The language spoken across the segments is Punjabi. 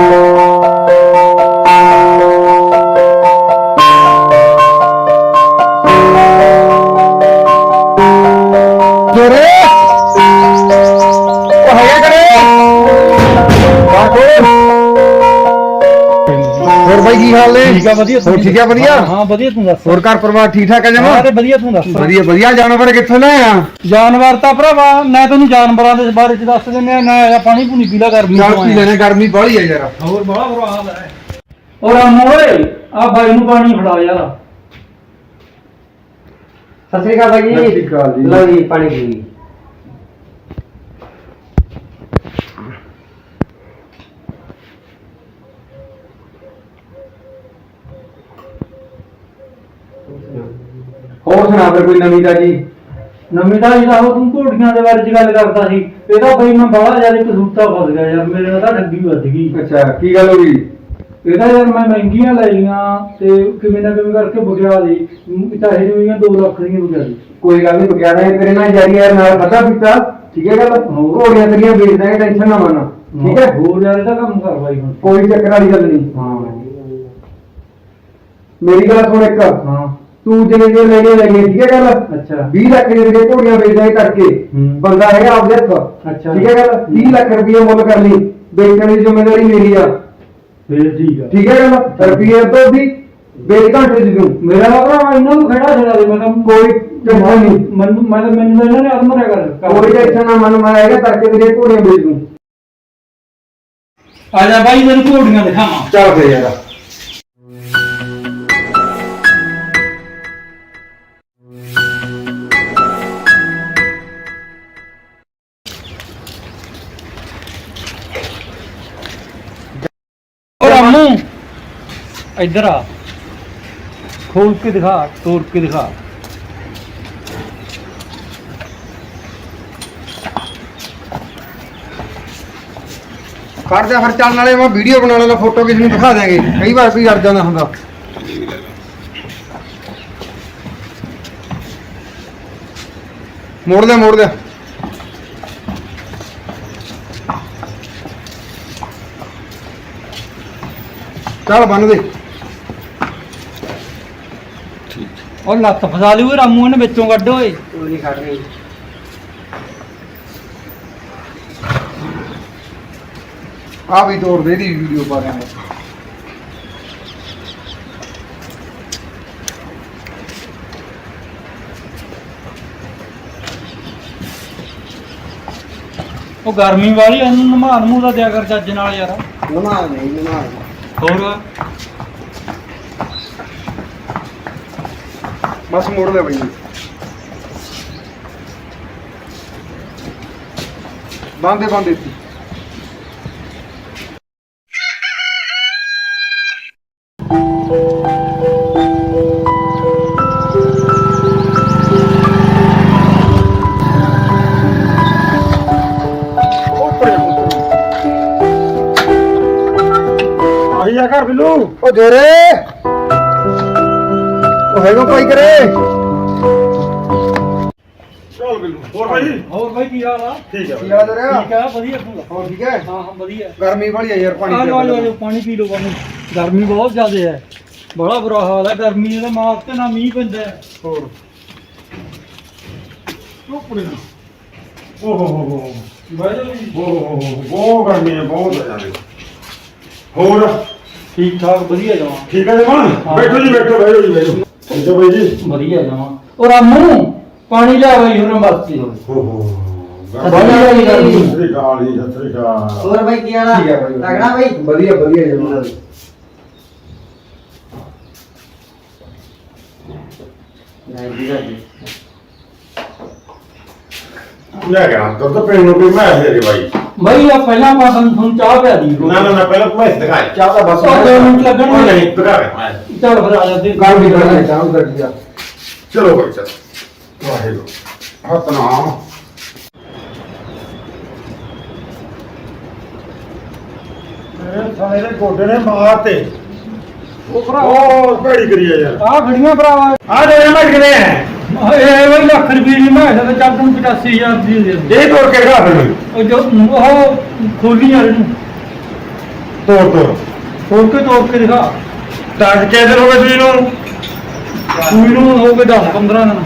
Thank you. ਵਧੀਆ ਹੋਰ ਠੀਕ ਆ ਵਧੀਆ? ਹਾਂ, ਹਾਂ ਵਧੀਆ ਤੂੰ ਦੱਸ। ਹੋਰ ਘਰ ਪਰਿਵਾਰ ਠੀਕ ਠਾਕ ਹੈ ਜਮਾ? ਹਾਂ ਤੇ ਵਧੀਆ ਤੂੰ ਦੱਸ। ਵਧੀਆ ਵਧੀਆ ਜਾਨਵਰ ਕਿੱਥੋਂ ਲੈ ਆ ਜਾਨਵਰ ਤਾਂ ਭਰਾਵਾ ਮੈਂ ਤੈਨੂੰ ਜਾਨਵਰਾਂ ਦੇ ਬਾਰੇ ਚ ਦੱਸ ਦਿੰਦੇ ਆ ਨਾ ਇਹਦਾ ਪਾਣੀ ਪੂਣੀ ਪੀਲਾ ਗਰਮੀ ਨਾਲ ਆਇਆ। ਲੈਣਾ ਗਰਮੀ ਬਾਹਲੀ ਹੈ ਯਾਰ। ਹੋਰ ਬੜਾ ਬੁਰਾ ਹਾਲ ਹੈ ਔਰ ਮੋਏ ਆ ਬਾਈ ਨੂੰ ਪਾਣੀ ਫੜਾ ਯਾਰ। ਸਤਿ ਸ੍ਰੀ ਅਕਾਲ ਬਾਈ ਜੀ। ਸਤਿ ਸ੍ਰੀ ਅਕਾਲ ਜੀ। ਲਓ ਜੀ ਪਾਣੀ ਪੀ ਹੋਰ ਸੁਣਾ ਫਿਰ ਕੋਈ ਨਵੀਂ ਤਾਜੀ। ਨਵੀਂ ਦਾ ਜਿਹੜਾ ਉਹ ਤੂੰ ਘੋੜੀਆਂ ਦੇ ਬਾਰੇ ਚ ਗੱਲ ਕਰਦਾ ਸੀ। ਇਹਦਾ ਬਈ ਮੈਂ ਬੜਾ ਜ਼ਿਆਦਾ ਕਸੂਤਾ ਫਸ ਗਿਆ ਯਾਰ ਮੇਰੇ ਨਾਲ ਤਾਂ ਠੱਗੀ ਵੱਜ ਗਈ। ਅੱਛਾ ਕੀ ਗੱਲ ਹੋ ਗਈ? ਇਹਦਾ ਯਾਰ ਮੈਂ ਮਹਿੰਗੀਆਂ ਲੈ ਲਈਆਂ ਤੇ ਕਿਵੇਂ ਨਾ ਕਿਵੇਂ ਕਰਕੇ ਬੁਗਿਆ ਦੀ ਚਾਹੇ ਜਿਵੇਂ 2 ਲੱਖ ਦੀਆਂ ਬੁਗਿਆ ਦੀ ਕੋਈ ਗੱਲ ਨਹੀਂ ਬਗਿਆੜਾ ਤੇਰੇ ਨਾਲ ਜਾਰੀ ਯਾਰ ਨਾਲ ਪਤਾ ਪੀਤਾ ਠੀਕ ਹੈ ਗੱਲ? ਘੋੜੀਆਂ ਤੇਰੀਆਂ ਵੇਚ ਦਾਂਗੇ ਟੈਨਸ਼ਨ ਨਾ ਮੰਨ। ਠੀਕ ਹੈ? ਹੋਰ ਯਾਰ ਇਹਦਾ ਕੰਮ ਕਰ ਬਾਈ ਹੁਣ। ਕੋਈ ਚੱਕਰ ਵਾਲੀ ਗੱਲ ਨਹੀਂ ਹਾਂ। ਮੇਰੀ ਗੱਲ ਸੁਣ ਇੱਕ। ਹਾਂ। ਤੂੰ ਜਿਵੇਂ ਜਿਵੇਂ ਲੈਣੀਆਂ ਲੈਣੀਆਂ ਠੀਕ ਹੈ ਗੱਲ? ਅੱਛਾ। 20 ਲੱਖ ਦੇ ਦੇ ਘੋੜੀਆਂ ਵੇਚਦੇ ਕਰਕੇ ਹੂੰ। ਬੰਦਾ ਹੈਗਾ ਆਪਦੇ ਹੱਥ। ਅੱਛਾ। ਠੀਕ ਹੈ ਗੱਲ? 30 ਲੱਖ ਰੁਪਏ ਮੁੱਲ ਕਰ ਲਈ। ਵੇਚਣ ਦੀ ਜ਼ਿੰਮੇਵਾਰੀ ਮੇਰੀ ਆ। ਫੇਰ ਠੀਕ ਆ। ਠੀਕ ਹੈ ਗੱਲ? ਰੁਪਏ ਤੋਂ ਵੀ ਵੇਚ ਘੰਟੇ ਦੂੰ ਮੇਰਾ ਭਰਾ ਇਹਨਾਂ ਨੂੰ ਖੜਾ ਛੜਾ ਦੇ ਮੈਂ ਤਾਂ ਕੋਈ ਟੈਨਸ਼ਨ ਨਹੀਂ। ਮੈਨੂੰ ਮੈਂ ਮੈਨੂੰ ਇਹਨਾਂ ਨੇ ਅਰਮਰਿਆ ਕਰ ਕੋਈ ਟੈਨਸ਼ਨ ਨਾ ਮਨ ਮੈਂ ਹੈਗਾ ਤੜਕੇ ਤੇਰੀਆਂ ਘੋੜੀਆਂ ਵੇਚ ਦੂੰ। ਆ ਜਾ ਬਾਈ ਮੈਨੂੰ ਘੋੜੀਆਂ ਦਿਖਾਵਾਂ। ਚੱਲ ਫੇ ਯਾਰ। ਰਾਮੂ ਇੱਧਰ ਆ। ਖੋਲ ਕੇ ਦਿਖਾ, ਤੋੜ ਕੇ ਦਿਖਾ। ਖੜ ਫਿਰ ਚੱਲਣ ਵਾਲੇ ਮੈਂ ਵੀਡੀਓ ਬਣਾ ਲੈਣਾ ਫੋਟੋ ਕਿਸੇ ਨੂੰ ਦਿਖਾ ਦਿਆਂਗੇ। ਕਈ ਵਾਰ ਕੋਈ ਅੜ ਜਾਂਦਾ ਹੁੰਦਾ। ਮੋੜ ਦੇ ਮੋੜ ਦੇ। ਚੱਲ ਬੰਨ ਦੇ। ਉਹ ਲੱਤ ਫਸਾ ਲਈ ਓਏ ਰਾਮੂ ਇਹਨੇ ਵਿੱਚੋਂ ਕੱਢ ਓਏ। ਕੋਈ ਨਹੀਂ ਖੜ ਰਹੀ ਆ ਵੀ ਤੋੜ ਦੇ ਦੀ ਵੀਡੀਓ ਪਾ ਦਿਆਂਗੇ ਉਹ ਗਰਮੀ ਵਾਲੀ ਇਹਨੂੰ ਨਮਾਨ ਨੂੰ ਦਾ ਦਿਆ ਕਰ ਚੱਜ ਨਾਲ ਯਾਰ। ਨਮਾ ਨਹੀਂ ਨਮਾ ਹੋਰ? ਬਸ ਮੋੜ ਲੈ ਬਈ। ਬੰਦੇ ਬੰਦੇ ਆਹੀ ਉਹ ਜੋਰੇ ਉਹ ਹੈਗਾ ਕੋਈ ਕਰੇ ਚੱਲ ਬਿੱਲੂ ਹੋਰ ਭਾਈ? ਹੋਰ ਬਾਈ ਕੀ ਹਾਲ ਆ? ਠੀਕ ਹੈ ਕੀ ਹਾਲ ਜੋਰੇ ਠੀਕ ਆ ਵਧੀਆ ਤੂੰ ਦੱਸ। ਹੋਰ ਠੀਕ ਹੈ? ਹਾਂ ਹਾਂ ਵਧੀਆ। ਗਰਮੀ ਵਾਲੀ ਹੈ ਯਾਰ ਪਾਣੀ ਆ ਲਓ ਆ ਲਓ, ਆ ਪਾਣੀ ਪੀ ਲਓ ਪਾਣੀ ਗਰਮੀ ਬਹੁਤ ਜ਼ਿਆਦਾ ਹੈ। ਬੜਾ ਬੁਰਾ ਹਾਲ ਹੈ ਗਰਮੀ ਦੇ ਮਾਰ ਤੇ ਨਾ ਮੀਂਹ ਪੈਂਦਾ ਹੈ। ਹੋਰ? ਟੋਪੜੇ ਨਾ ਓ ਹੋ ਹੋ ਹੋ ਬਾਈ। ਜੀ ਹੋ ਹੋ ਹੋ। ਬਹੁਤ ਗਰਮੀ ਹੈ ਬਹੁਤ ਜ਼ਿਆਦਾ। ਹੋਰ? ਠੀਕ ਠਾਕ ਵਧੀਆ ਜਾਵਾਂ। ਠੀਕ ਹੈ ਜਮਾਨ ਹਾਂ। ਬੈਠੋ ਜੀ ਬੈਠੋ ਬੈਠੋ ਜੀ ਬੈਠੋ। ਬੈਠੋ ਬਾਈ ਜੀ। ਵਧੀਆ ਜਾਵਾਂ। ਉਹ ਰਾਮੂ ਪਾਣੀ ਲਿਆ ਬਈ ਹੁਣ ਵਾਸਤੇ ਹੋ ਹੋ ਵਧੀਆ ਜੀ, ਗਰਮੀ। ਸਤਿ ਸ੍ਰੀ ਅਕਾਲ ਜੀ ਸਤਿ ਸ੍ਰੀ ਅਕਾਲ। ਹੋਰ ਬਾਈ ਕੀ ਹਾਲ ਆ? ਠੀਕ ਹੈ ਬਾਈ ਤਗੜਾ ਬਾਈ? ਵਧੀਆ ਵਧੀਆ ਜਮਾ ਨਹੀਂ ਜੀ। ਜੀ ਲੈ ਗਿਆ ਦੁੱਧ ਪੀਣ ਨੂੰ ਕੋਈ ਮੈਂ ਦੇ ਬਾਈ। ਬਈ ਆ ਪਹਿਲਾਂ ਆਪਾਂ ਤੁਹਾਨੂੰ ਤੁਹਾਨੂੰ ਚਾਹ ਪਿਆ ਦੀ। ਨਾ ਨਾ ਨਾ ਪਹਿਲਾਂ ਮੈਂ ਦਿਖਾਇਆ। ਚਾਹ ਤਾਂ ਬਸ ਉਹ ਦੋ ਮਿੰਟ ਉਹ ਲੱਗਣਗੇ ਨਹੀਂ ਦਿਖਾ ਰਿਹਾ। ਚੱਲ ਫਿਰ ਆ ਜਾ ਦੇ ਗੱਲ ਵੀ ਕਰਨਾ ਚਾਹ ਉਧਰ ਕੀ ਆ। ਚਲੋ ਭਾਈ ਚਲੋ। ਵਾਹਿਗੁਰੂ। ਸਤਨਾਮ ਮੇਰੇ ਸਾਰੇ ਦੇ ਗੋਡੇ ਨੇ ਮਾਰਤੇ। ਉਹ ਭਰਾ। ਉਹ ਭੈੜੀ ਕਰੀ ਆ ਯਾਰ। ਆ ਖੜੀਆਂ ਭਰਾਵਾ। ਆ ਦੇ ਮੈਂ ਕਿਨੇ ਇਹ ਬਈ ਲੱਖ ਰੁਪਏ ਦੀ ਮੈਂ ਤਾਂ ਚੱਲ ਤੈਨੂੰ 85000 ਦੀ ਦੇ ਦੇ। ਇਹ ਤੋੜ ਕੇ ਖਾ ਫਿਰ। ਉਹ ਜੋ ਉਹ ਖੋਲੀ ਯਾਰ ਇਹਨੂੰ ਤੋੜ ਤੋੜ। ਤੋੜ ਕੇ ਤੋੜ ਕੇ ਦਿਖਾ। ਦੱਸ ਕੇ ਦਿਨ ਹੋ ਗਏ ਤੁਸੀਂ ਨੂੰ? ਸੂਈ ਨੂੰ ਹੋ ਗਏ 10 15 ਦਿਨ।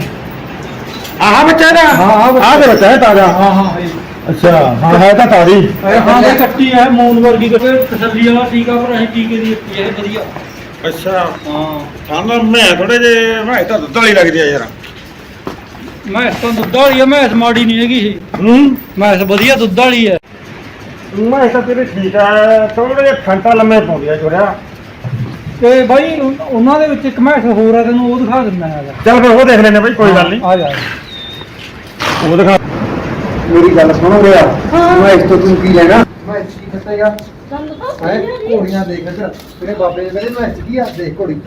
ਆਹ ਬੱਚਾ ਦਾ ਹਾਂ, ਆਹ ਬੱਚਾ। ਆਹ ਤੇ ਬੱਚਾ ਹੈ ਤਾਜ਼ਾ? ਹਾਂ ਹਾਂ ਇਹ। ਅੱਛਾ ਹਾਂ ਹੈ ਤਾਂ ਤਾਜ਼ੀ। ਹਾਂ ਇਹ ਕੱਟੀ ਹੈ ਮੂਨ ਵਰਗੀ ਕੱਟੀ। ਤਸੱਲੀ ਵਾਲਾ ਟੀਕਾ ਪਰ ਅਸੀਂ ਟੀਕੇ ਦੀ ਦਿੱਤੀ ਹੈ ਵਧੀਆ। ਅੱਛਾ। ਹਾਂ। ਸਾਨੂੰ ਮੈਂ ਥੋੜੇ ਜੇ ਮੈਂ ਤਾਂ ਦੁੱਧ ਵਾਲੀ ਲੱਗਦੀ ਆ ਯਾਰ। ਮੈਂ ਤਾਂ ਦੁੱਧ ਵਾਲੀ ਹੈ ਮੈਂ ਮਾੜੀ ਨਹੀਂ ਹੈਗੀ ਇਹ ਹੂੰ? ਮੈਂ ਵਧੀਆ ਦੁੱਧ ਵਾਲੀ ਹੈ ਮੈਂ ਤਾਂ ਤੇਰੇ ਠੀਕ ਆ ਥੋੜੇ ਜਿਹਾ ਖੰਟਾ ਲੰਮੇ ਪਾਉਂਦੀ ਆ ਜੋਰਿਆ ਤੇ ਬਾਈ ਉਨ- ਉਹਨਾਂ ਦੇ ਵਿੱਚ ਇੱਕ ਮੈਸ ਹੋਰ ਆ ਤੈਨੂੰ ਉਹ ਦਿਖਾ ਦਿੰਦਾ ਹੈਗਾ ਚੱਲ ਫਿਰ ਉਹ ਦੇਖ ਲੈਨੇ ਬਈ ਕੋਈ ਗੱਲ ਨਹੀਂ। ਆ ਜਾ। ਉਹ ਦਿਖਾ। ਮੇਰੀ ਗੱਲ ਸੁਣੋ ਰਿਆ ਮੈਂ ਇਸ ਤੋਂ ਤੂੰ ਕੀ ਲੈਣਾ? ਮੈਂ ਇਸ ਕੀ ਖੱਤੇਗਾ ਦੰਦ ਤਾਂ ਹੈ? ਆ। ਘੋੜੀਆਂ ਦੇਖ ਤੇਰੇ ਬਾਬੇ ਨੇ ਕਹਿੰਦੇ ਮੈਂ ਕੀ ਆ? ਦੇਖ ਘੋੜੀ।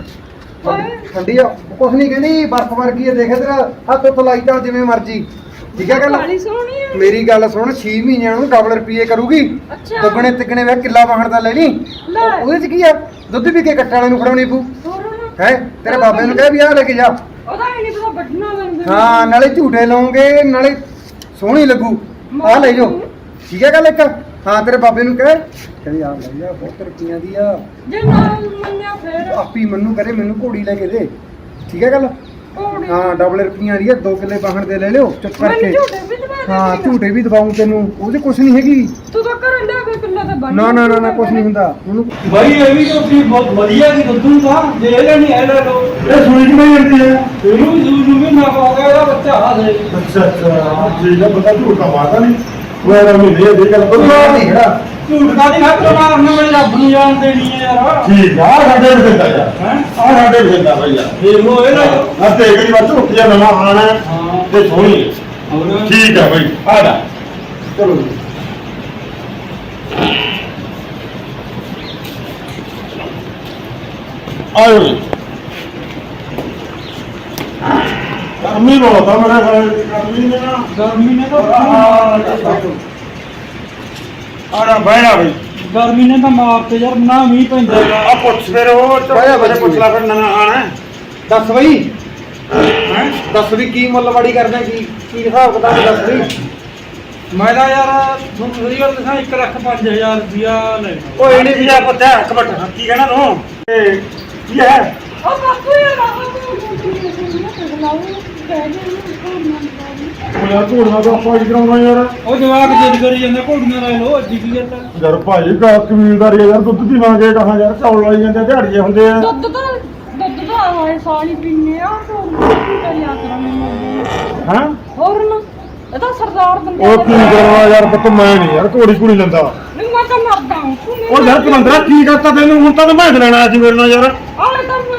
ਠੰਡੀ ਆ। ਕੁਛ ਨਹੀਂ ਕਹਿੰਦੀ ਬਰਫ਼ ਵਰਗੀ ਆ ਦੇਖ ਇੱਧਰ ਹੱਥ ਉੱਤ ਲਾਈ ਤਾਂ ਜਿਵੇਂ ਮਰਜ਼ੀ। ਠੀਕ ਹੈ ਗੱਲ? ਕਾਲੀ ਸੋਹਣੀ ਆ। ਮੇਰੀ ਗੱਲ ਸੁਣ 6 ਮਹੀਨਿਆਂ ਨੂੰ ਡਬਲ ਰੁਪਏ ਕਰੂਗੀ। ਅੱਛਾ। ਦੁੱਗਣੇ ਤਿੱਗਣੇ ਵੇ ਕਿੱਲਾ ਵਾਹਣ ਦਾ ਲੈ ਲਈ। ਲੈ। ਉਹਦੇ ਚ ਕੀ ਆ? ਦੁੱਧ ਵੀ ਕੇ ਕੱਟਣ ਵਾਲੇ ਨੂੰ ਫੜਾਉਣੀ ਪੂ ਹੋਰ ਨਾ ਹੈ? ਤੇਰੇ ਬਾਬੇ ਨੂੰ ਕਹਿ ਵੀ ਆ ਲੈ ਕੇ ਜਾ। ਉਹਦਾ ਹੀ ਨਹੀਂ ਪਤਾ ਵੱਢਣਾ ਬੰਦੇ ਹਾਂ ਨਾਲੇ ਝੂਠੇ ਲਾਉਂਗੇ ਨਾਲੇ ਸੋਹਣੀ ਲੱਗੂ। ਆ ਲੈ ਜਾਓ। ਠੀਕ ਹੈ ਗੱਲ ਇੱਕ? ਹਾਂ ਤੇਰੇ ਬਾਬੇ ਨੂੰ ਕਹਿ। ਕਹਿੰਦੀ ਆ ਲੈ ਜਾ ਬਹੁਤ ਰੁਪਈਆਂ ਦੀ ਆ। ਜੇ ਨਾਲ ਮੰਨਿਆ ਫੇਰ। ਆਪੀ ਮੈਨੂੰ ਕਰੇ ਮੈਨੂੰ ਘੋੜੀ ਲੈ ਕੇ ਦੇ। ਠੀਕ ਹੈ ਗੱਲ? ਹਾਂ ਡਬਲ ਰੁਪਈਆਂ ਦੀ ਆ 2 ਕਿੱਲੇ ਬਾਹਣ ਦੇ ਲੈ ਲਿਓ ਚੁੱਪ ਕਰਕੇ। ਝੂਠੇ ਵੀ ਦਵਾ ਦੇ ਹਾਂ ਝੂਠੇ ਵੀ ਦਵਾਉਂ ਤੈਨੂੰ ਉਹਦੇ ਕੁਛ ਨਹੀਂ ਹੈਗੀ। ਤੂੰ ਤਾਂ ਘਰ ਲਿਆ ਕੇ ਕਿੱਲਾ ਤੇ ਬੰਨ ਨਾ ਨਾ ਨਾ ਨਾ ਕੁਛ ਨਹੀਂ ਹੁੰਦਾ। ਉਹਨੂੰ ਬਾਈ ਇਹ ਵੀ ਤੁਸੀਂ ਬਹੁਤ ਵਧੀਆ ਦੀ ਦੁੱਧੂ ਦਾ ਜੇ ਇਹਦਾ ਨਹੀਂ ਹੈ ਲੈ ਲਓ। ਇਹ ਸੂਈ ਕਿਵੇਂ ਜਾਂਦੀ ਹੈ ਇਹਨੂੰ ਵੀ ਨੂੰ ਵੀ ਨਾ ਪਾਉਂਦਾ ਇਹਦਾ ਬੱਚਾ ਆ ਦੇ ਅੱਛਾ ਅੱਛਾ। ਹੈ ਪਤਾ ਝੂਠ ਤਾਂ ਮਾਰਦਾ ਨਹੀਂ ਉਹ ਯਾਰ ਮਹੀਨੇ ਦੀ ਗੱਲ ਬੁਲਾ ਨਹੀਂ ਖੜਾ ਝੂਠ ਦਾ ਨਹੀਂ ਹੱਥ ਮਾਰਨਾ ਮੈਂ ਰੱਬ ਨੂੰ ਜਾਣ ਦੇਣੀ ਹੈ ਯਾਰ। ਠੀਕ ਆ ਸਾਡੇ ਫਿਰਦਾ ਯਾਰ। ਹੈ? ਆ ਸਾਡੇ ਵੀ ਫਿਰਦਾ ਬਈ ਯਾਰ। ਦੇਖ ਲਓ ਇਹ ਨਾ ਆ ਤੇ ਕਿਹੜੀ ਵਾਰ ਝੂਠੀਆ ਨਵਾਂ ਆਣਾ ਹਾਂ ਤੇ ਸੋਹਣੀ ਹੈ। ਠੀਕ ਹੈ ਬਈ ਆ ਜਾ। ਚਲੋ। ਆਇਓ ਜੀ ਗਰਮੀ ਬਹੁਤ ਆ ਮੇਰੇ ਘਰ ਗਰਮੀ ਨੇ ਨਾ ਗਰਮੀ ਨੇ ਤਾਂ ਆ ਨਾ ਬਹਿਣਾ ਬਈ ਗਰਮੀ ਨੇ ਤਾਂ ਮਾਰ ਤੇ ਯਾਰ ਨਾ ਮੀਂਹ ਪੈਂਦਾ। ਆ ਪੁੱਛ ਫਿਰ ਉਹ ਬਾਇਆ ਬੱਚੀ। ਪੁੱਛ ਲਾ ਫਿਰ ਨਵਾਂ ਆਣਾ ਦੱਸ ਬਈ ਹੈ ਦੱਸ ਵੀ ਕੀ ਮੁੱਲਵਾੜੀ ਕਰਦਾ ਕੀ ਕੀ ਹਿਸਾਬ ਕਿਤਾਬ ਦੱਸ ਬਈ ਮੈਂ ਤਾਂ ਯਾਰ ਤੁਹਾਨੂੰ ਸਹੀ ਗੱਲ ਦੱਸਾਂ 1 ਲੱਖ 5000 ਰੁਪਿਆ ਲੈਣਾ ਓਏ ਨਹੀਂ ਵੀਰਾ ਪਤਾ ਇੱਕ ਮਿੰਟ ਕੀ ਕਹਿਣਾ ਤੂੰ ਇਹ ਕੀ ਹੈ ਉਹ ਬਾਪੂ ਯਾਰ ਤੂੰ ਲਾਉ ਕਹਿ ਦੇ ਉਹ ਯਾਰ ਝੂਠਾ ਤਾਂ ਆਪਾਂ ਹੀ ਕਰਾਉਣਾ ਯਾਰ? ਉਹ ਜਵਾਕ ਜਿੱਦ ਕਰੀ ਜਾਂਦੇ ਘੋੜੀਆਂ ਲੈ ਲਓ ਅੱਜ ਕੀ ਹੈ ਯਾਰ ਭਾਈ ਕਾ ਕਬੀਲਦਾਰੀ ਆ ਯਾਰ ਦੁੱਧ ਦੀ ਮੰਗੇ ਕਹਾ ਯਾਰ ਚੌਲ ਲਾਈ ਜਾਂਦੇ ਦਿਹਾੜੀਏ ਹੁੰਦੇ ਆ। ਦੁੱਧ ਤਾਂ ਦੁੱਧ ਤਾਂ ਆਏ ਸਾਲੀ ਪੀਨੇ ਆ ਤੂੰ ਕੀ ਯਾਦ ਕਰਾਂ ਹਾਂ? ਹੋਰ ਨਾ ਇਹ ਤਾਂ ਸਰਦਾਰ ਬੰਦੇ ਉਹ ਕੀ ਕਰਵਾ ਯਾਰ ਪੁੱਤ ਮੈਂ ਨਹੀਂ ਯਾਰ ਘੋੜੀ ਘੋੜੀ ਲੈਂਦਾ। ਨਹੀਂ ਮੈਂ ਤਾਂ ਮਰਦਾ ਹਾਂ ਉਹ ਯਾਰ ਕਲੰਦਰਾ ਕੀ ਕਰਤਾ ਤੈਨੂੰ? ਹੁਣ ਤਾਂ ਮੈਂ ਲੈਣਾ ਅੱਜ ਮੇਰੇ ਨਾਲ ਯਾਰ। ਆਲੇ ਤਾਂ ਮੈਂ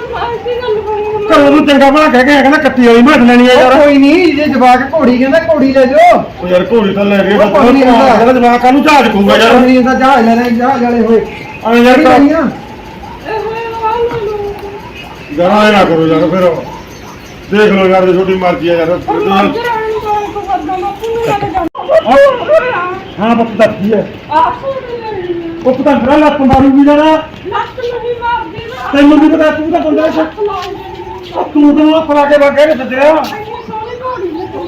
ਘਰੋਂ ਨੂੰ ਚੰਗਾ ਭਲਾ ਕਹਿ ਕੇ ਕਹਿੰਦਾ ਕੱਟੀ ਵਾਲੀ ਮੈਂ ਲੈਣੀ ਆ ਯਾਰ। ਕੋਈ ਨਹੀਂ ਜੇ ਜਵਾਕ ਘੋੜੀ ਕਹਿੰਦਾ ਘੋੜੀ ਲੈ ਜਾਓ। ਉਹ ਯਾਰ ਘੋੜੀ ਤਾਂ ਲੈ ਗਏ ਉਹ ਕੋਈ ਨਹੀਂ ਹੁੰਦਾ। ਕਹਿੰਦਾ ਜਵਾਕ ਕਾਹਨੂੰ ਝਾੜ ਕੂਗਾ ਯਾਰ। ਨਹੀਂ ਤਾਂ ਜਹਾਜ਼ ਲੈਣਾ ਜਹਾਜ਼ ਵਾਲੇ ਹੋਏ। ਆ ਯਾਰ ਕਿਹੜੀ ਤਾਂ ਲੈਣੀ ਆ। ਇਹ ਹੋਏ ਵਾਲਾ ਨੂੰ ਜਰਾ ਇਹ ਨਾ ਕਰੋ ਯਾਰ ਫਿਰ। ਦੇਖ ਲਓ ਯਾਰ ਜੇ ਤੁਹਾਡੀ ਮਰਜ਼ੀ ਆ ਯਾਰ। ਕੋ ਹਾਂ ਪੁੱਤ ਹੈ? ਦੀ ਲੜੀ ਉਹ ਪਤਾ ਫਿਰ ਲੱਤ ਮਾਰੂ ਵੀ ਜਰਾ ਲੱਤ ਨਹੀਂ ਮਾਰਦੀ ਨਾ ਤੈਨੂੰ ਵੀ ਪਤਾ ਤੂੰ ਤਾਂ ਬੰਦਾ ਹੈ। ਤੂੰ ਤਾਂ ਲੱਤ ਲਾ ਕੇ ਵਗੇ ਨੇ ਸੱਜਿਆ।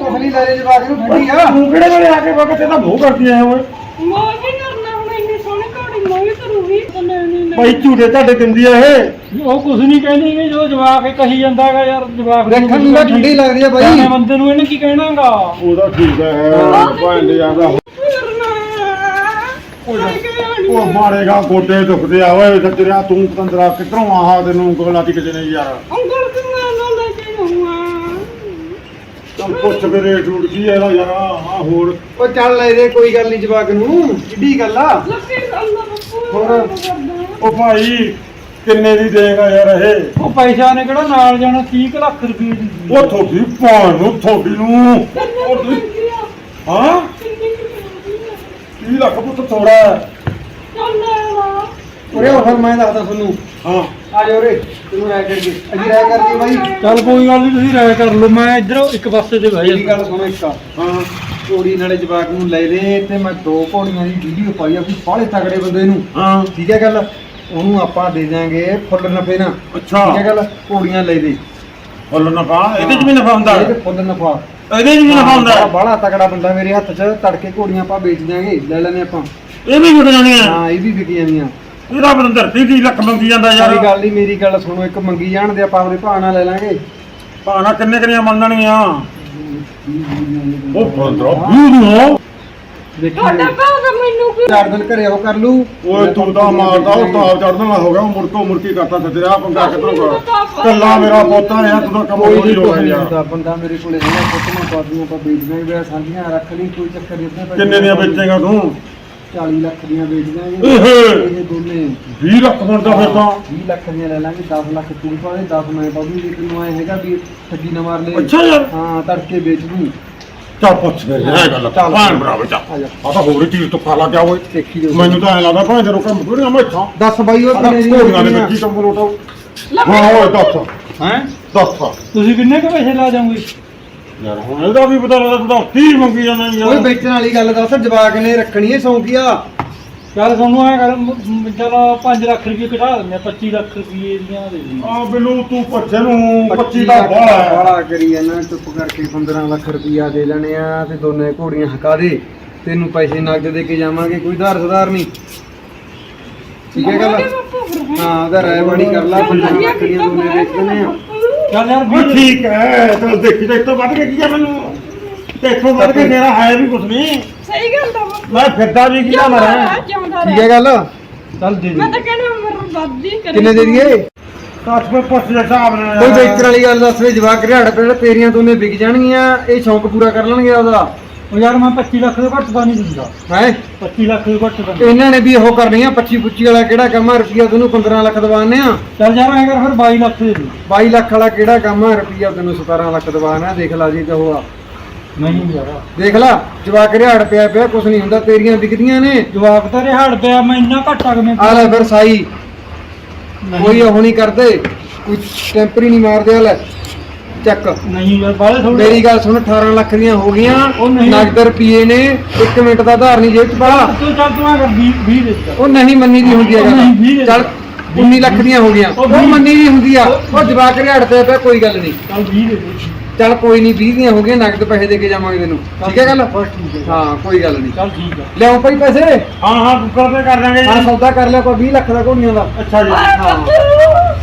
ਅਸਲੀ ਲੈ ਲੈ ਜਵਾਕ ਨੂੰ ਫੜੀ ਆ। ਤੂੰ ਕਿਹੜੇ ਵੇਲੇ ਆ ਕੇ ਵਗੇ ਤੇ ਤਾਂ ਕਰਦੀ ਐ ਓਏ। ਮੈਂ ਵੀ ਕਰਨਾ ਹੁਣ ਇੰਨੀ ਸੋਹਣੀ ਘੋੜੀ ਮੈਂ ਵੀ ਕਰੂੰਗੀ ਤੇ ਮੈਂ ਨਹੀਂ ਭਾਈ ਝੂਟੇ ਤੁਹਾਡੇ ਦਿੰਦੀ ਐ ਇਹ। ਉਹ ਕੁਝ ਨਹੀਂ ਕਹਿੰਦੀ ਕਿ ਜੋ ਜਵਾਕ ਇਹ ਕਹੀ ਜਾਂਦਾ ਹੈਗਾ ਯਾਰ ਜਵਾਕ ਦੇਖਣ ਨੂੰ ਤਾਂ ਠੰਡੀ ਲੱਗਦੀ ਆ ਬਾਈ। ਸਿਆਣੇ ਬੰਦੇ ਨੂੰ ਇਹਨੇ ਕੀ ਕਹਿਣਾਗਾ? ਉਹਦਾ ਠੀਕ ਹੈ ਭਾਂਡ ਜਾਂਦਾ ਉਹ ਮਾਰੇਗਾ ਗੋਡੇ ਦੁਖਦੇ ਆ ਓਏ ਸੱਜਰਿਆ ਤੂੰ ਤੰਦਰਾ ਕਿੱਧਰੋਂ ਆਹ ਤੈਨੂੰ ਗੋਲਾ ਟੀ ਕਿਸੇ ਨੇ ਯਾਰ। ਅੰਗਲ ਤੇ ਮੈਂ ਨਾ ਲੈ ਕੇ ਜਾਊਂਗਾ ਚੱਲ ਪੁੱਛ ਕੇ ਰੇਟ ਰੂਟ ਕੀ ਐ ਇਹਦਾ ਯਾਰ ਆ ਹੋਰ। ਉਹ ਚੱਲ ਲੈ ਦੇ ਕੋਈ ਗੱਲ ਨਹੀਂ ਜਵਾਕ ਨੂੰ ਕਿੱਡੀ ਗੱਲ ਆ। ਲੱਕੀ ਅੱਲਾ ਬੱਪੂ ਹੋਰ? ਉਹ ਭਾਈ ਕਿੰਨੇ ਦੀ ਦੇਗਾ ਯਾਰ ਇਹ? ਉਹ ਪੈਸਾ ਨੇ ਕਿਹੜਾ ਨਾਲ ਜਾਣਾ 30 ਕੁ ਲੱਖ ਰੁਪਏ ਦੀ ਸੀ। ਉਹ ਥੋੜੀ ਭਾਣ ਨੂੰ ਥੋੜੀ ਨੂੰ। ਉਹ ਤੁਸੀਂ- ਹਾਂ? 30 ਲੱਖ ਪੁੱਤ ਥੋੜਾ ਹੈ। ਉਹ ਫਿਰ ਮੈਂ ਦੱਸਦਾ ਤੁਹਾਨੂੰ। ਹਾਂ। ਆ ਜਾ ਉਰੇ ਤੈਨੂੰ ਰਾਇ ਕਰਕੇ। ਅਸੀਂ ਰਾਇ ਕਰਦੀ ਬਾਈ। ਚੱਲ ਕੋਈ ਗੱਲ ਨਹੀਂ ਤੁਸੀਂ ਰਾਇ ਕਰ ਲਓ। ਮੈਂ ਇੱਧਰ ਇੱਕ ਪਾਸੇ ਤੇ ਬਹਿ ਮੇਰੀ ਜਾਂਦਾ। ਗੱਲ ਸੁਣੋ ਇੱਕ। ਹਾਂ ਘੋੜੀ ਨਾਲੇ ਜਵਾਕ ਨੂੰ ਲੈ ਲੈ ਤੇ ਮੈਂ ਦੋ ਘੋੜੀਆਂ ਦੀ ਵੀਡੀਓ ਪਾਈ ਆ ਕੋਈ ਬਾਹਲੇ ਤਗੜੇ ਬੰਦੇ ਨੂੰ ਹਾਂ। ਠੀਕ ਹੈ ਗੱਲ? ਉਹਨੂੰ ਆਪਾਂ ਦੇ ਦਿਆਂਗੇ ਫੁੱਲ ਨਫੇ ਨਾਲ। ਅੱਛਾ। ਠੀਕ ਹੈ ਗੱਲ? ਘੋੜੀਆਂ ਲੈ ਦੇ। ਫੁੱਲ ਨਫਾ? ਇਹਦੇ ਚ ਵੀ ਨਫਾ ਹੁੰਦਾ? ਇਹਦੇ ਫੁੱਲ ਨਫਾ। ਇਹਦੇ ਚ ਵੀ ਨਫਾ ਹੁੰਦਾ? ਬਾਹਲਾ ਤਗੜਾ ਬੰਦਾ ਮੇਰੇ ਹੱਥ 'ਚ ਤੜਕੇ ਘੋੜੀਆਂ ਆਪਾਂ ਵੇਚ ਦਿਆਂਗੇ। ਲੈ ਲੈਣੇ ਆਪਾਂ। ਇਹ ਵੀ ਵਿਕ ਜਾਣੀਆਂ? ਹਾਂ ਇਹ ਵੀ ਵਿਕ ਜਾਂਦੀਆਂ ਇਹਦਾ ਬੰਦਾ ਧਰਤੀ ਦੀ ਲੱਖ ਮੰਗੀ ਜਾਂਦਾ ਸਾਰੀ ਯਾਰ ਗੱਲ ਨਹੀਂ ਮੇਰੀ ਗੱਲ ਸੁਣੋ ਇੱਕ ਮੰਗੀ ਜਾਣ ਦੇ ਆਪਾਂ ਆਪਦੇ ਭਾਅ ਨਾਲ ਲੈ ਲਾਂਗੇ। ਭਾਣਾ ਕਿੰਨੇ ਕਿੰਨੀਆਂ ਮੰਨਣੀਆਂ ਉਹ ਬੰਦਾ ਵੀਡੀਓ ਤੁਹਾਡਾ ਭਾਅ ਦਾ ਮੈਨੂੰ ਕੀ ਚਾਰ ਦਿਨ ਘਰੇ ਉਹ ਕਰ ਲੂ ਓਏ ਤੂੰ ਤਾਂ ਮਾਰਦਾ ਉਹ ਤਾਪ ਚੜਨ ਵਾਲਾ ਹੋ ਗਿਆ ਉਹ ਮੁੜਕੋ ਮੁੜਕੀ ਕਰਤਾ ਸੱਜਿਆ ਆਹ ਪੰਗਾ ਕਿੱਧਰੋਂ ਕਰ ਕੱਲਾ ਮੇਰਾ ਪੋਤਾ ਹੈ ਤੂੰ ਤਾਂ ਕੰਮ ਕੋਈ ਨਹੀਂ ਨਹੀਂ ਗਿਆ ਹੁੰਦਾ ਬੰਦਾ ਮੇਰੇ ਕੋਲੇ ਹੈਗਾ ਫੋਟੋਆਂ ਪਾਦੀਆਂ ਆਪਾਂ ਵੇਚਦੇ ਆਂ ਵੇ ਸਾਂਝੀਆਂ ਰੱਖ ਲਈ ਕੋਈ ਚੱਕਰ ਨਹੀਂ ਕਿੰਨੇ ਦੀਆਂ ਵੇਚੇਗਾ ਤੂੰ? 40 ਲੱਖ ਦੀਆਂ ਵੇਚ ਦਾਂਗੇ ਇਹ। ਇਹ ਦੋਨੇ। 20 ਲੱਖ ਬਣਦਾ ਫਿਰ ਤਾਂ। 20 ਲੱਖ ਦੀਆਂ ਲੈ ਲਾਂਗੇ 10 ਲੱਖ ਤੂੰ ਪਾ ਦੇ 10 ਮੈਂ ਪਾਉਂਗੀ ਜੇ ਤੈਨੂੰ ਐ ਹੈਗਾ ਵੀ ਠੱਗੀ ਨਾ ਮਾਰ ਲੈ। ਅੱਛਾ ਯਾਰ। ਹਾਂ ਤੜਕੇ ਵੇਚ ਦੂੰ। ਚੱਲ ਪੁੱਛ ਫਿਰ ਇਹ ਗੱਲ ਚੱਲ। ਭਾਣ ਬਰਾਬਰ ਚੱਲ ਆ ਜਾ। ਆ ਤਾਂ ਹੋਰ ਚੀਜ਼ ਤੋਂ ਖਾ ਲਾ ਗਿਆ ਓਏ ਦੇਖੀ ਜੋ ਮੈਨੂੰ ਤਾਂ ਐ ਲੱਗਦਾ ਭਾਂ ਜਦੋਂ ਕੰਮ ਪੂਰੀਆਂ ਮੈਥਾਂ ਦੱਸ ਬਾਈ ਉਹ ਆਹ ਕਿੰਨੇ ਦੀਆਂ ਘੋੜੀਆਂ ਦੇ ਵੇਚਣੀਆਂ? ਵਿੱਚ ਹੀ ਕੰਮ ਲੋਟਾਓ ਹਾਂ ਓਏ ਦੱਸ। ਹੈ? ਦੱਸ। ਤੁਸੀਂ ਕਿੰਨੇ ਕੁ ਪੈਸੇ ਲਾ ਜਾਓਗੇ ਯਾਰ ਹੁਣ ਇਹਦਾ ਵੀ ਪਤਾ ਲੱਗਦਾ ਤੂੰ ਤਾਂ 30 ਮੰਗੀ ਜਾਂਦਾ ਓਏ ਯਾਰ। ਵੇਚਣ ਵਾਲੀ ਗੱਲ ਦੱਸ ਜਵਾਕ ਨੇ ਰੱਖਣੀ ਹੈ ਸੌਂਕੀਆ ਚੱਲ ਤੁਹਾਨੂੰ ਐ ਕਰ ਮ- ਮ- ਚਲੋ 5 ਲੱਖ ਰੁਪਏ ਘਟਾ ਦਿੰਦੇ ਆ 25 ਲੱਖ ਰੁਪਏ ਦੀਆਂ ਦੇ ਦਿੰਦੇ ਆ। ਬਿੱਲੂ ਤੂੰ ਪੱਛੇ ਨੂੰ 25 ਦਾ ਬਾਹਲਾ ਹੈ। ਬਾਲਾ ਕਰੀ ਜਾਂਦਾ ਚੁੱਪ ਕਰਕੇ 15 ਲੱਖ ਰੁਪਈਆ ਦੇ ਲੈਣੇ ਆ ਤੇ ਦੋਨੇ ਘੋੜੀਆਂ ਹਕਾ ਦੇ। ਤੈਨੂੰ ਪੈਸੇ ਨਗਦ ਦੇ ਕੇ ਜਾਵਾਂਗੇ ਕੋਈ ਧਾਰ ਸੁਧਾਰ ਨਹੀਂ। ਠੀਕ ਹੈ ਗੱਲ ਹਾਂ ਉਹਦਾ ਰਾਏ ਬਾਣੀ ਕਰ ਲਾ 15 ਲੱਖ ਦੀਆਂ ਦੋਨੇ ਵੇਚ ਦਿੰਦੇ ਆ। ਚੱਲ ਯਾਰ ਉਹ 20 ਠੀਕ ਹੈ ਤੂੰ ਦੇਖੀ ਤੇ ਇੱਥੋਂ ਵੱਧ ਕੇ ਕੀ ਆ ਮੈਨੂੰ। ਤੇ ਇੱਥੋਂ ਵੱਧ ਕੇ ਮੇਰਾ ਹੈ ਵੀ ਕੁਛ ਨਹੀਂ। ਸਹੀ ਗੱਲ ਦਾ ਵਾ। ਮੈਂ ਫਿਰਦਾ ਵੀ ਕਿਹਦਾ ਜਿਉਂਦਾ ਮਰਾਂ। ਰਹਿ, ਜਿਉਂਦਾ ਠੀਕ ਰਹਿ। ਹੈ ਗੱਲ? ਚੱਲ ਦੇ ਮੈਂ ਦੇ ਤਾਂ ਕਹਿੰਦਾ ਉਮਰ ਵੱਧਦੀ ਕਰੀ ਕਿੰਨੇ ਦੇ ਦਈਏ? ਕਾਸ਼ ਕੋ ਪੁੱਛ ਦੇ ਹਿਸਾਬ ਨਾਲ। ਕੋਈ ਵੇਚਣ ਵਾਲੀ ਗੱਲ ਦੱਸ ਵੇ ਜਵਾਕ ਰਿਹਾੜ ਪੇੜ ਤੇਰੀਆਂ ਦੋਨੇ ਵਿਕ ਜਾਣਗੀਆਂ ਇਹ ਸ਼ੌਂਕ ਪੂਰਾ ਕਰ ਲੈਣਗੇ ਉਹਦਾ। ਉਹ ਯਾਰ ਮੈਂ 25 ਲੱਖ ਤੋਂ ਘੱਟ ਤਾਂ ਨਹੀਂ ਦਿੰਦਾ। ਹੈ? 25 ਲੱਖ ਤੋਂ ਘੱਟ ਤਾਂ ਨਹੀਂ। ਇਹਨਾਂ ਨੇ ਵੀ ਉਹ ਕਰਨੀ ਆ 25 25 ਵਾਲਾ ਕਿਹੜਾ ਕੰਮ ਆ ਰੁਪਈਆ ਤੈਨੂੰ 15 ਲੱਖ ਦਵਾਨੇ ਆ? ਚੱਲ ਯਾਰ ਐ ਕਰ ਫਿਰ 22 ਲੱਖ ਦੇ ਦੇ। 22 ਲੱਖ ਵਾਲਾ ਕਿਹੜਾ ਕੰਮ ਆ ਰੁਪਈਆ ਤੈਨੂੰ 17 ਲੱਖ ਦਵਾਨਾ ਦੇਖ ਲਾ ਜੀ ਕਹੋ ਆ। ਨਹੀਂ ਯਾਰ। ਦੇਖ ਲਾ ਜਵਾਕ ਰਿਹਾੜ ਪਿਆ ਪਿਆ ਕੁਛ ਨਹੀਂ ਹੁੰਦਾ ਤੇਰੀਆਂ ਵਿਕਦੀਆਂ ਨੇ। ਜਵਾਬ ਤਾਂ ਰਿਹਾੜ ਪਿਆ ਮੈਂ ਇੰਨਾ ਘੱਟਾ ਕਿਵੇਂ ਆ ਲੈ ਫਿਰ ਸਾਈ। ਨਹੀਂ। ਕੋਈ ਉਹ ਨਹੀਂ ਕਰਦੇ ਕੋਈ ਟੈਂਪਰੀ ਨਹੀਂ ਮਾਰਦੇ ਆ ਲੈ। ਚੱਕ। ਨਹੀਂ ਯਾਰ ਬਾਲੇ ਥੋੜੇ ਮੇਰੀ ਗੱਲ ਸੁਣ 18 ਲੱਖ ਦੀਆਂ ਹੋ ਗਈਆਂ। ਉਹ ਨਹੀਂ। ਨਗਦ ਰੁਪਏ ਨੇ 1 ਮਿੰਟ ਦਾ ਆਧਾਰ ਨਹੀਂ ਜੇਬ ਚ ਪਾ ਤੂੰ ਚੱਲ ਤੂੰ ਕਰ 20 20 ਦੇ ਉਹ ਨਹੀਂ ਮੰਨੀ ਦੀ ਹੁੰਦੀ ਉਹ ਨਹੀਂ, ਵੀਹ ਦੇ ਗੱਲ ਚੱਲ 19 ਲੱਖ ਦੀਆਂ ਹੋ ਗਈਆਂ। ਉਹ ਉਹ ਵੀਹ। ਮੰਨੀ ਦੀ ਹੁੰਦੀ ਆ। ਉਹ ਜਵਾਕ ਰਿਹਾੜ ਤੇ ਪਿਆ ਕੋਈ ਗੱਲ ਨਹੀਂ। ਚੱਲ 20 ਦੇ ਦੇ ਚੱਲ ਕੋਈ ਨਹੀਂ 20 ਦੀਆਂ ਹੋ ਗਈਆਂ ਨਗਦ ਪੈਸੇ ਦੇ ਕੇ ਜਾਵਾਂਗੇ ਤੈਨੂੰ। ਠੀਕ ਹੈ ਗੱਲ? ਬਸ ਠੀਕ ਹੈ। ਹਾਂ ਕੋਈ ਗੱਲ ਨਹੀਂ। ਚੱਲ ਠੀਕ ਹੈ। ਲਿਆਓ ਭਾਈ ਪੈਸੇ। ਹਾਂ ਹਾਂ ਗੂਗਲ ਪੇ ਕਰ ਦਾਂਗੇ। ਹਾਂ ਜੀ ਸੌਦਾ ਕਰ ਲਿਆ ਕੋਈ 20 ਲੱਖ ਦਾ ਘੋੜੀਆਂ ਦਾ। ਅੱਛਾ ਜੀ। ਹਾਂ।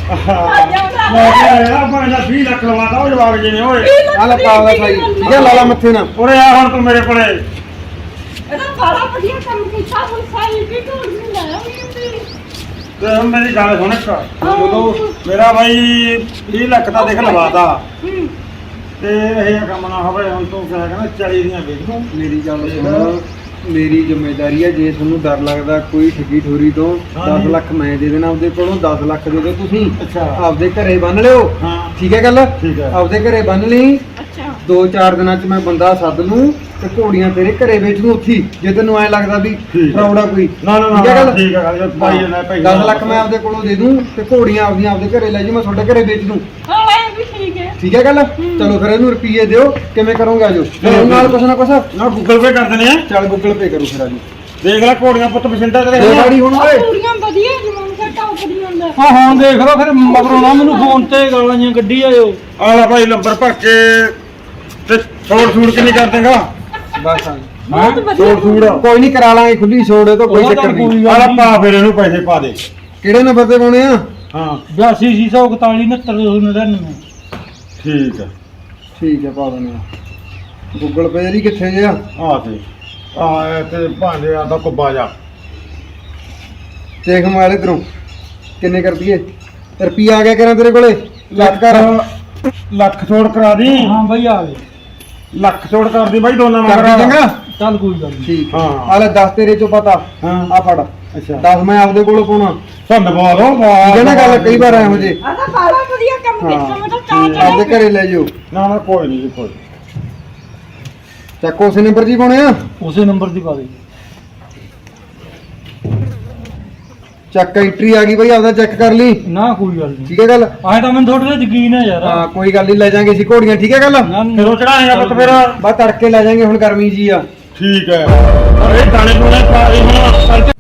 ਯਾਰ ਭਾਂ ਦਾ 20 ਲੱਖ ਲਵਾਤਾ ਉਹ ਜਵਾਬ ਜੀ ਨੇ ਓਏ ਆ ਲੈ ਪਾ ਲੈ ਭਾਈ। ਠੀਕ ਹੈ ਲਾਲਾ ਮੱਥੇ ਨਾ ਉਰੇ ਆ ਹੁਣ ਤੂੰ ਮੇਰੇ ਕੋਲੇ। ਇਹਦਾ ਬੜਾ ਵਧੀਆ ਕੰਮ ਕੀਤਾ ਹੁਣ ਸਾਈ ਵੀ ਢੋਲ ਨਹੀਂ ਲਾਇਆ ਵੀ। ਤੇ ਹੁਣ ਮੇਰੀ ਗੱਲ ਸੁਣ ਇੱਕ। ਬੋਲੋ ਮੇਰਾ ਬਾਈ 20 ਲੱਖ ਦਾ ਦੇਖ ਲਵਾਤਾ। ਤੇ ਇਹ ਕੰਮ ਨਾ ਹੋਵੇ ਹੁਣ ਤੂੰ ਕਿਹਾ ਕਹਿੰਦਾ 40 ਦੀਆਂ ਵੇਚ ਦੂੰ ਮੇਰੀ ਗੱਲ ਸੁਣ। ਮੇਰੀ ਜ਼ਿੰਮੇਵਾਰੀ ਹੈ ਜੇ ਤੁਹਾਨੂੰ ਡਰ ਲੱਗਦਾ ਕੋਈ ਠੱਗੀ ਠੋਰੀ ਤੋਂ ਹਾਂ 10 ਜੀ। ਲੱਖ ਮੈਂ ਦੇ ਦੇਣਾ ਆਪਦੇ ਕੋਲੋਂ 10 ਲੱਖ ਦੇ ਦਿਓ ਤੁਸੀਂ ਅੱਛਾ। ਆਪਦੇ ਘਰੇ ਬੰਨ ਲਿਓ ਹਾਂ ਠੀਕ ਹੈ ਗੱਲ ਠੀਕ ਹੈ। ਆਪਦੇ ਘਰੇ ਬੰਨ ਲਈ ਅੱਛਾ 2-4 ਦਿਨਾਂ ਚ ਮੈਂ ਬੰਦਾ ਸੱਦ ਲੂੰ ਤੇ ਘੋੜੀਆਂ ਤੇਰੇ ਘਰੇ ਵੇਚ ਦੂੰ ਉੱਥੀ ਜੇ ਤੈਨੂੰ ਐ ਲੱਗਦਾ ਵੀ ਠੀਕ ਹੈ। ਫਰਾਉੜਾ ਕੋਈ। ਨਾ ਨਾ ਠੀਕ ਹੈ ਗੱਲ? ਠੀਕ ਹੈ ਗੱਲ ਭਾਈ ਨੇ ਭਾਈ 10 ਲੱਖ ਮੈਂ ਆਪਦੇ ਕੋਲੋਂ ਦੇ ਦੂੰ ਤੇ ਘੋੜੀਆਂ ਆਪਦੀਆਂ ਆਪਦੇ ਘਰੇ ਲੈ ਜੀ ਮੈਂ ਤੁਹਾਡੇ ਘਰੇ ਵੇਚ ਦੂੰ। ਹਾਂ ਇਹ ਵੀ ਠੀਕ ਹੈ। ਠੀਕ ਹੈ ਗੱਲ? ਚਲੋ ਫਿਰ ਇਹਨੂੰ ਰੁਪਈਏ ਦਿਓ ਕਿਵੇਂ ਕਰੋਗੇ ਆਜੋ ਫਿਰ ਨਾਲ ਕੁਛ ਨਾ ਕੁਛ? ਨਾ ਗੂਗਲ ਪੇ ਕਰ ਦਿੰਦੇ ਆ। ਚੱਲ ਗੂਗਲ ਪੇ ਕਰੋ ਫਿਰ ਆਜੋ ਦੇਖ ਲੈ ਘੋੜੀਆਂ ਪੁੱਤ ਪਸੰਦਾ ਤੇਰੇ ਦੇ ਗਾੜੀ ਹੁਣ ਓਏ। ਪੂਰੀਆਂ ਵਧੀਆ ਜਮਾਨ ਦਾ ਟੌਪ ਦੀ ਹੁੰਦਾ ਹਾਂ ਹਾਂ ਦੇਖ ਲਓ ਫਿਰ ਮਗਰੋਂ ਨਾ ਮੈਨੂੰ ਫੋਨ ਤੇ ਗਾਲਾਂ ਜੀਆਂ ਕੱਢੀ ਆਇਓ। ਆ ਲੈ ਭਾਈ ਨੰਬਰ ਭਰ ਕੇ ਤੇ ਛੋੜ ਛੂੜ ਕਿੰਨੀ ਕਰ ਦੇਗਾ? ਬਸ ਆ ਬਹੁਤ ਵਧੀਆ। ਛੋੜ ਛੂੜ। ਕੋਈ ਨਹੀਂ ਕਰਾ ਲਾਂਗੇ ਖੁੱਲੀ ਛੋੜ ਇਹ ਤਾਂ ਕੋਈ ਉਹਦਾ ਚੱਕਰ ਤਾਂ ਕੋਈ ਨਹੀਂ। ਆ ਲੈ ਪਾ ਫਿਰ ਇਹਨੂੰ ਪੈਸੇ ਪਾ ਦੇ। ਕਿਹੜੇ ਨੰਬਰ ਤੇ ਪਾਉਣੇ ਆ? ਹਾਂ। 82 641 69 ਠੀਕ ਹੈ ਠੀਕ ਹੈ ਪਾ ਦਿੰਦੇ ਆ। ਗੂਗਲ ਪੇ ਦੀ ਕਿੱਥੇ ਜੇ ਆ? ਆ ਤੇ ਆ ਇਹ ਤੇ ਭਾਂਡੇ ਆ ਦਾ ਕੁੱਬਾ ਜਾ। ਦੇਖ ਮਾਲੇ ਇਧਰੋਂ ਕਿੰਨੇ ਕਰ ਦਈਏ? ਰੁਪਈਆ ਆ ਗਿਆ ਕਰਾਂ ਤੇਰੇ ਕੋਲੇ? ਲੱਖ ਕਰ। ਲੱਖ ਛੋੜ ਕਰਾ ਦੀ। ਹਾਂ ਬਈ ਆ ਗਏ। ਲੱਖ ਛੋੜ ਕਰ ਦੀ ਬਾਈ ਦੋਨਾਂ ਦੀ। ਚੰਗਾ? ਚੱਲ ਕੋਈ ਗੱਲ ਨਹੀਂ। ਠੀਕ ਹਾਂ। ਆ ਲੈ 10 ਤੇਰੇ ਚੋਂ ਪਤਾ। ਹਾਂ। ਆ ਫੜ। ਅੱਛਾ। 10 ਮੈਂ ਆਪਦੇ ਕੋਲੋਂ ਪਾਉਣਾ। ਠੀਕ ਹੈ ਨਾ ਗੱਲ? ਕਈ ਵਾਰ ਐ ਹੋ ਜੇ ਆ ਤਾਂ ਬੜਾ ਵਧੀਆ ਕੰਮ ਕੀਤਾ ਮੈਂ ਤਾਂ ਚਾਹ ਆਪਦੇ ਘਰੇ ਲੈ ਜਾਓ। ਨਾ ਨਾ ਕੋਈ ਨਹੀਂ ਕੋਈ ਚੱਕੋ ਉਸੇ ਨੰਬਰ ਜੀ ਪਾਉਣੇ ਆ? ਉਸੇ ਨੰਬਰ ਦੀ ਪਾ ਦੇ। ਚੱਕ ਐਂਟਰੀ ਆ ਗਈ ਬਈ ਆਪਦਾ ਚੈੱਕ ਕਰ ਲਈ। ਨਾ ਕੋਈ ਗੱਲ ਨਹੀਂ। ਠੀਕ ਹੈ ਗੱਲ? ਆਏ ਤਾਂ ਮੈਨੂੰ ਤੁਹਾਡੇ ਤੇ ਯਕੀਨ ਹੈ ਯਾਰ। ਹਾਂ ਕੋਈ ਗੱਲ ਨਹੀਂ ਲੈ ਜਾਾਂਗੇ ਅਸੀਂ ਘੋੜੀਆਂ ਠੀਕ ਹੈ ਗੱਲ? ਫਿਰ ਚੜਾਏਗਾ ਪੁੱਤ ਫਿਰ ਬਸ ਤੜਕੇ ਲੈ ਜਾਾਂਗੇ ਹੁਣ ਗਰਮੀ ਜੀ ਆ। ਠੀਕ ਹੈ। ਅਰੇ ਦਾਣੇ ਦੂਣੇ ਪਾ ਦੇ ਹੁਣ ਕਰਕੇ